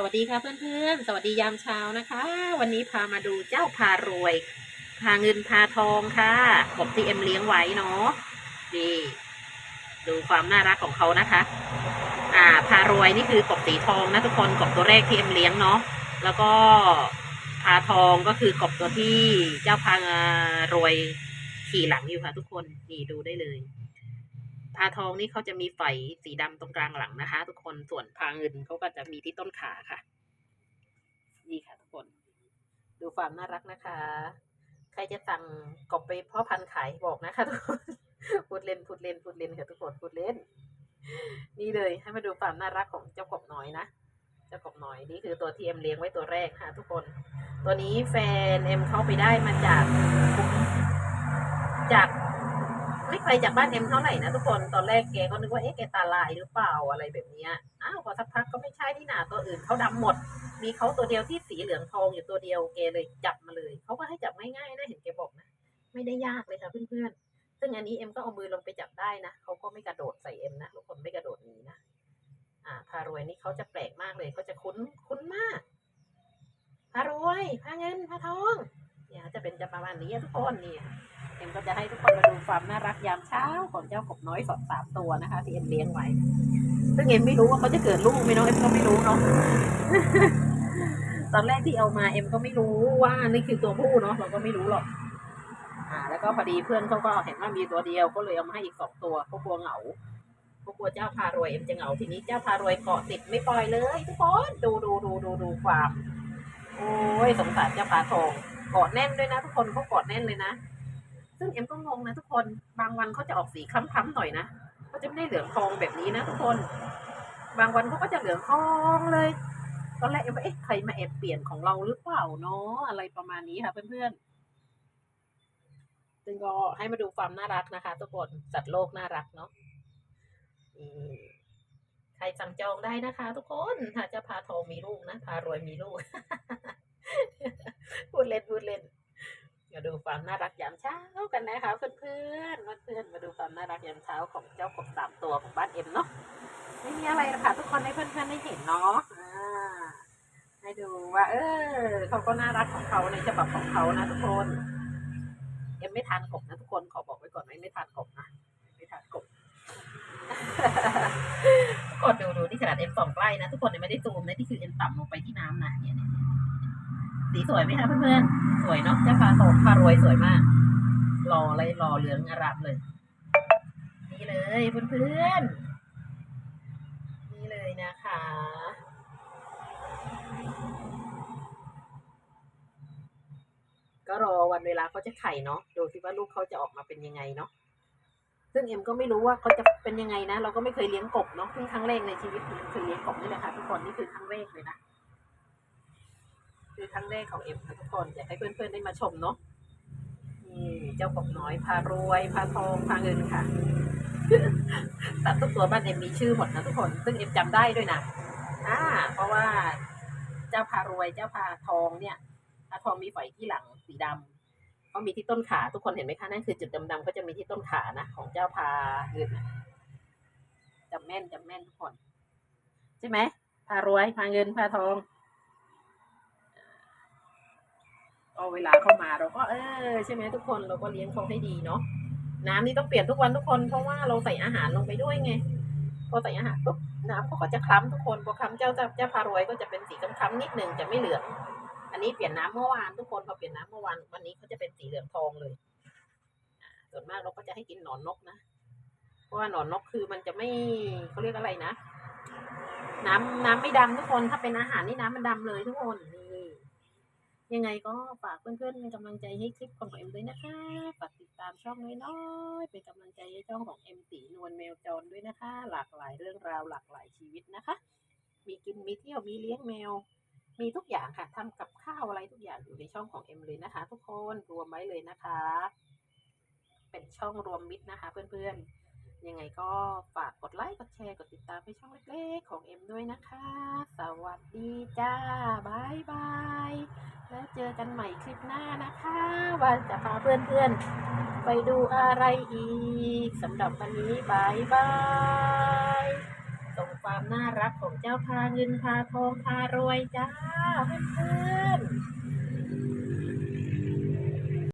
สวัสดีค่ะเพื่อนๆ สวัสดียามเช้านะคะ วันนี้พามาดูเจ้าพารวย พาเงินพาทองค่ะกบที่เอ็มเลี้ยงไว้เนาะดีดูความน่ารักของเขานะคะ อ่า พารวยนี่คือกบสีทองนะทุกคนกบตัวแรกที่เอ็มเลี้ยงเนาะแล้วก็พาทองก็คือกบตัวที่เจ้าพารวยขี่หลังอยู่ค่ะ ทุกคนนี่ดูได้เลย พาทองนี่เขาจะมีไฝสีดำตรงกลางหลังนะคะ ทุกคนส่วนพาเงินเขาก็จะมีที่ต้นขาค่ะ นี่ค่ะทุกคน ดูความน่ารักนะคะ ใครจะสั่งกบไปพ่อพันขายบอกนะคะทุกคนพูดเล่นพูดเล่นพูดเล่นค่ะทุกคนพูดเล่น นี่เลยให้มาดูความน่ารักของเจ้ากบน้อยนะเจ้ากบน้อยนี่คือตัวที่เอ็มเลี้ยงไว้ตัวแรกค่ะ ทุกคน ตัวนี้แฟนเอ็มเข้าไปได้มาจากจาก ไม่จากบ้านเอ็มเท่าไหร่นะทุกคนตอนแรกแกก็นึกว่าเอ๊ะแกตาลายหรือเปล่าอะไรแบบนี้อ้าวพอสักพักก็ไม่ใช่นี่หนาตัวอื่นเขาดำหมด มีเขาตัวเดียวที่สีเหลืองทองอยู่ตัวเดียวแกเลยจับมาเลยเขาก็ให้จับง่ายๆนะเห็นแกบอกนะไม่ได้ยากเลยค่ะเพื่อนๆซึ่งอันนี้เอ็มก็เอามือลงไปจับได้นะเขาก็ไม่กระโดดใส่เอ็มนะทุกคนไม่กระโดดหนีนะอ่าพารวยนี่เขาจะแปลกมากเลยเขาจะคุ้นคุ้นมากพารวยพาเงินพาทองเนี่ยจะเป็นจะประมาณนี้ทุกคนเนี่ย เอ็มก็จะให้ทุกคนมาดูความน่ารักยามเช้าของเจ้ากบน้อยสดสามตัวนะคะที่เอ็มเลี้ยงไว้ ซึ่งเอ็มไม่รู้ว่าเขาจะเกิดลูกไหมเนาะเอ็มก็ไม่รู้เนาะตอนแรกที่เอามาเอ็มก็ไม่รู้ว่านี่คือตัวผู้เนาะเราก็ไม่รู้หรอก อ่า แล้วก็พอดีเพื่อนเขาก็เห็นว่ามีตัวเดียวก็เลยเอามาให้อีกสองตัวเขากลัวเหงาเขากลัวเจ้าพารวยเอ็มจะเหงาทีนี้เจ้าพารวยเกาะติดไม่ปล่อยเลย ทุกคนดูดูดูดูดูความ โอ้ยสงสารเจ้าพาทองเกาะแน่นด้วยนะ ทุกคนเขาเกาะแน่นเลยนะ ซึ่งเอ็มก็งงนะทุกคน บางวันเขาจะออกสีคล้ำๆหน่อยนะเขาจะไม่ได้เหลืองทองแบบนี้นะทุกคน บางวันเขาก็จะเหลืองทองเลย ตอนแรกเอ็มว่าเอ๊ะใครมาแอบเปลี่ยนของเราหรือเปล่าเนาะอะไรประมาณนี้ค่ะเพื่อนๆ ซึ่งก็ให้มาดูความน่ารักนะคะ ทุกคนสัตว์โลกน่ารักเนาะใครสั่งจองได้นะคะ ทุกคนถ้าจะพาทองมีลูกนะพารวยมีลูกพูดเล่นพูดเล่น มาดูความน่ารักยามเช้ากันนะคะเพื่อนๆเพื่อนมาดูความน่ารักยามเช้าของเจ้ากบสามตัวของบ้านเอ็มเนาะไม่มีอะไรหรอกค่ะทุกคนให้เพื่อนๆได้เห็นเนาะให้ดูว่า เออเขาก็น่ารักของเขาในฉบับของเขานะทุกคนเอ็มไม่ทานกบนะทุกคนขอบอกไว้ก่อนว่าไม่ทานกบนะไม่ทานกบทุกคนดูดูที่ขนาดเอ็มส่องใกล้นะทุกคนยังไม่ได้ซูมนะที่คือเอ็มต่ำลงไปที่น้ำนะเนี่ยเนี่ยเนี่ย สีสวยไหมคะเพื่อนๆ สวยเนาะเจ้าพาโตพารวยสวยมากรอเลยรอเหลืองอารามเลย นี่เลยเพื่อนๆ นี่เลยนะคะ ก็รอวันเวลาเขาจะไข่เนาะดูสิว่าลูกเขาจะออกมาเป็นยังไงเนาะซึ่งเอ็มก็ไม่รู้ว่าเขาจะเป็นยังไงนะ เราก็ไม่เคยเลี้ยงกบเนาะเพิ่งครั้งแรกในชีวิตเคยเลี้ยงกบนี่แหละค่ะทุกคนนี่คือครั้งแรกเลยนะ คือครั้งแรกของเอ็มค่ะทุกคน อยากให้เพื่อนๆได้มาชมเนาะนี่เจ้ากบน้อยพารวยพาทองพาเงินค่ะสัตว์ทุกตัวบ้านเอ็มมีชื่อหมดนะทุกคน ซึ่งเอ็มจำได้ด้วยนะอ่าเพราะว่าเจ้าพารวยเจ้าพาทองเนี่ยพาทองมีไฝที่หลังสีดำเขามีที่ต้นขาทุกคนเห็นไหมคะนั่นคือจุดดำๆเขาจะมีที่ต้นขานะของเจ้าพาเงินจำแม่นจำแม่นทุกคน ใช่ไหมพารวยพาเงินพาทอง ก็เวลาเข้ามาเราก็เออใช่ไหมทุกคนเราก็เลี้ยงเขาให้ดีเนาะน้ำนี่ต้องเปลี่ยนทุกวันทุกคนเพราะว่าเราใส่อาหารลงไปด้วยไงพอใส่อาหารปุ๊บน้ำเขาก็จะคล้ำทุกคนพอคล้ำเจ้าเจ้าเจ้าพารวยก็จะเป็นสีคล้ำๆนิดหนึ่งจะไม่เหลือง อันนี้เปลี่ยนน้ำเมื่อวานทุกคนพอเปลี่ยนน้ำเมื่อวานวันนี้เขาจะเป็นสีเหลืองทองเลยส่วนมากเราก็จะให้กินหนอนนกนะ เพราะว่าหนอนนกคือมันจะไม่เขาเรียกอะไรนะ น้ำน้ำไม่ดำทุกคนถ้าเป็นอาหารนี่น้ำมันดำเลยทุกคนนี่ ยังไงก็ฝากเพื่อนๆเป็นกำลังใจให้คลิปของเอ็มด้วยนะคะ ฝากติดตามช่องน้อยๆเป็นกำลังใจให้ช่องของเอ็มตีนวลแมวจรด้วยนะคะ หลากหลายเรื่องราวหลากหลายชีวิตนะคะ มีกินมีเที่ยวมีเลี้ยงแมว มีทุกอย่างค่ะทำกับข้าวอะไรทุกอย่างอยู่ในช่องของเอ็มเลยนะคะ ทุกคนรวมไว้เลยนะคะ เป็นช่องรวมมิตรนะคะ เพื่อนๆยังไงก็ฝากกดไลค์ กดแชร์ กดติดตามให้ช่องเล็กๆ ของเอ็มด้วยนะคะ สวัสดีจ้าบายบาย เจอกันใหม่คลิปหน้านะคะ ว่าจะพาเพื่อนๆ ไปดูอะไรอีกสำหรับวันนี้บายบายส่งความน่ารักของเจ้าพาเงินพาทองพารวยจ้าเพื่อน